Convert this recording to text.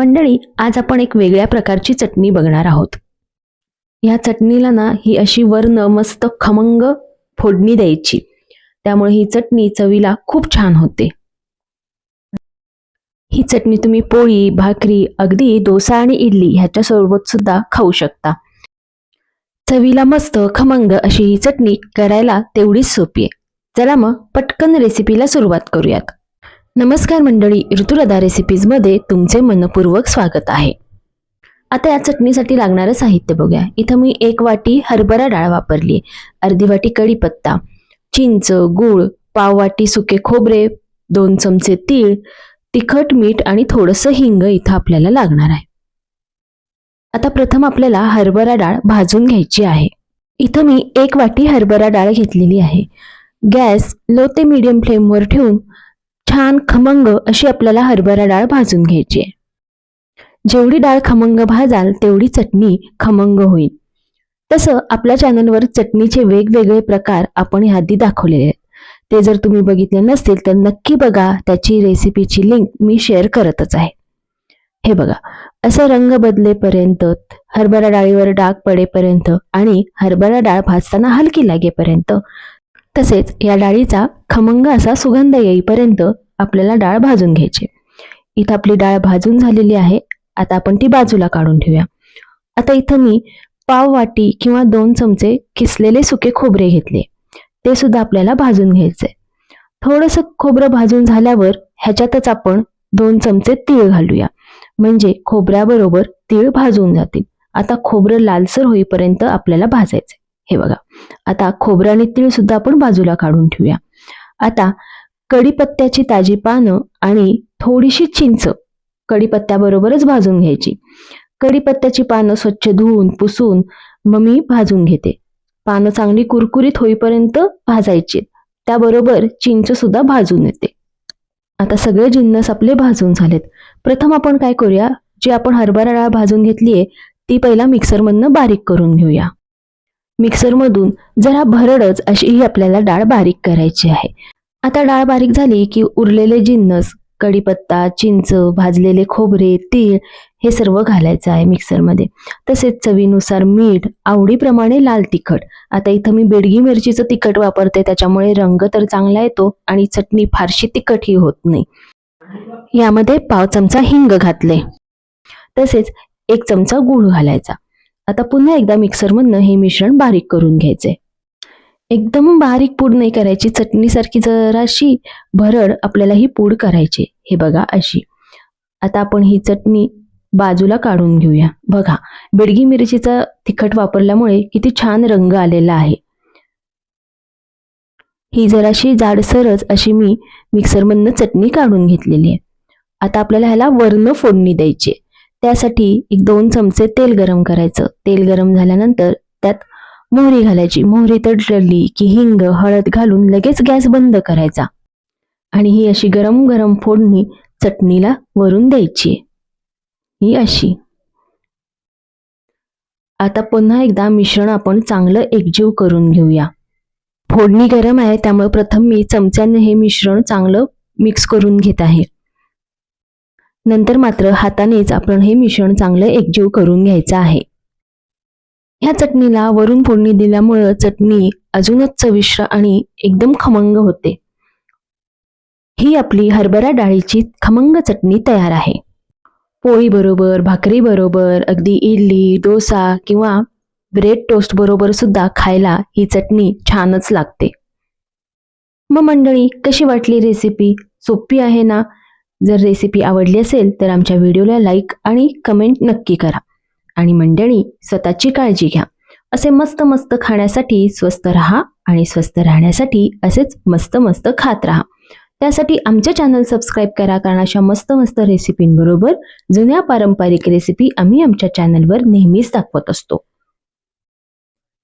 मंडळी आज आपण एक वेगळ्या प्रकारची चटणी बघणार आहोत. या चटणीला ना ही अशी वर्ण मस्त खमंग फोडणी द्यायची. त्यामुळे ही चटणी चवीला खूप छान होते. ही चटणी तुम्ही पोळी भाकरी अगदी डोसा आणि इडली ह्याच्या सोबत सुद्धा खाऊ शकता. चवीला मस्त खमंग अशी ही चटणी करायला तेवढीच सोपी आहे. चला मग पटकन रेसिपीला सुरुवात करूयात. नमस्कार मंडळी ऋतुलदा रेसिपीजमध्ये तुमचे मनपूर्वक स्वागत आहे. आता या चटणीसाठी लागणारं साहित्य बघूया. इथं मी एक वाटी हरभरा डाळ वापरली अर्धी वाटी कढीपत्ता चिंच गूळ पाव वाटी सुके खोबरे दोन चमचे तीळ तिखट मीठ आणि थोडंसं हिंग इथं आपल्याला लागणार आहे. आता प्रथम आपल्याला हरभरा डाळ भाजून घ्यायची आहे. इथं मी एक वाटी हरभरा डाळ घेतलेली आहे. गॅस लो ते मीडियम फ्लेमवर ठेवून छान खमंग अशी आपल्याला हरभरा डाळ भाजून घ्यायची. आहे जेवढी डाळ खमंग भाजाल तेवढी चटणी खमंग होईल. तसं आपल्या चॅनलवर चटणीचे वेगवेगळे प्रकार आपण आधी दाखवलेले आहेत. ते जर तुम्ही बघितले नसतील तर नक्की बघा. त्याची रेसिपीची लिंक मी शेअर करतच आहे. हे बघा. असं रंग बदलेपर्यंत हरभरा डाळीवर डाग पडेपर्यंत आणि हरभरा डाळ भाजताना हलकी लागेपर्यंत तसेच या डाळीचा खमंग असा सुगंध येईपर्यंत आपल्याला डाळ भाजून घ्यायची. इथं आपली डाळ भाजून झालेली आहे. आता आपण ती बाजूला काढून ठेवूया. आता इथं मी पाव वाटी किंवा दोन चमचे किसलेले सुके खोबरे घेतले. ते सुद्धा आपल्याला भाजून घ्यायचे. थोडंसं खोबरं भाजून झाल्यावर ह्याच्यातच आपण दोन चमचे तीळ घालूया. म्हणजे खोबऱ्याबरोबर तीळ भाजून जातील. आता खोबरं लालसर होईपर्यंत आपल्याला भाजायचे हे बघा. आता खोबरं आणि तीळ सुद्धा आपण बाजूला काढून ठेवूया. आता कढीपत्त्याची ताजी पानं आणि थोडीशी चिंच कढीपत्त्याबरोबरच भाजून घ्यायची. कढीपत्त्याची पानं स्वच्छ धुवून पुसून मग मी भाजून घेते. पानं चांगली कुरकुरीत होईपर्यंत भाजायची. त्याबरोबर चिंच सुद्धा भाजून येते. आता सगळे जिन्नस आपले भाजून झालेत. प्रथम आपण काय करूया? जी आपण हरभरा डाळ भाजून घेतलीये ती पहिला मिक्सरमधनं बारीक करून घेऊया. मिक्सरमधून जरा भरडच अशी ही आपल्याला डाळ बारीक करायची आहे. आता डाळ बारीक झाली की उरलेले जिन्नस कढीपत्ता चिंच भाजलेले खोबरे तीळ हे सर्व घालायचं आहे मिक्सरमध्ये. तसेच चवीनुसार मीठ आवडीप्रमाणे लाल तिखट. आता इथं मी बेडगी मिरचीचं तिखट वापरते त्याच्यामुळे रंग तर चांगला येतो आणि चटणी फारशी तिखटही होत नाही. यामध्ये पाव चमचा हिंग घातले. तसेच एक चमचा गूळ घालायचा. आता पुन्हा एकदा मिक्सरमधनं हे मिश्रण बारीक करून घ्यायचे. एकदम बारीक पूड नाही करायची चटणीसारखी जराशी भरड आपल्याला ही पूड करायची हे बघा अशी. आता आपण ही चटणी बाजूला काढून घेऊया. बघा बेडगी मिरचीचा तिखट वापरल्यामुळे किती छान रंग आलेला आहे. ही जराशी जाडसरच अशी मी मिक्सरमधनं चटणी काढून घेतलेली आहे. आता आपल्याला ह्याला वर्ण फोडणी द्यायची आहे. त्यासाठी एक दोन चमचे तेल गरम करायचं. तेल गरम झाल्यानंतर त्यात मोहरी घालायची. मोहरी तडली की हिंग हळद घालून लगेच गॅस बंद करायचा. आणि ही अशी गरम गरम फोडणी चटणीला वरून द्यायची. ही अशी. आता पुन्हा एकदा मिश्रण आपण चांगलं एकजीव करून घेऊया. फोडणी गरम आहे त्यामुळे प्रथम मी चमच्याने हे मिश्रण चांगलं मिक्स करून घेत आहे. नंतर मात्र हातानेच आपण हे मिश्रण चांगलं एकजीव करून घ्यायचं आहे. ह्या चटणीला वरून फोडणी दिल्यामुळं चटणी अजूनच चविष्ट आणि एकदम खमंग होते. ही आपली हरभरा डाळीची खमंग चटणी तयार आहे. पोळी बरोबर भाकरी बरोबर अगदी इडली डोसा किंवा ब्रेड टोस्ट बरोबर सुद्धा खायला ही चटणी छानच लागते. मग मंडळी कशी वाटली रेसिपी सोपी आहे ना? जर रेसिपी आवडली असेल तर आमच्या व्हिडिओला लाईक आणि कमेंट नक्की करा. आणि मंडळी स्वतःची काळजी घ्या. असे मस्त मस्त खाण्यासाठी स्वस्त राहा आणि स्वस्त राहण्यासाठी असेच मस्त मस्त खात राहा. त्यासाठी आमचे चॅनल सबस्क्राईब करा कारण अशा मस्त मस्त रेसिपींबरोबर जुन्या पारंपरिक रेसिपी आम्ही आमच्या चॅनलवर नेहमीच दाखवत असतो.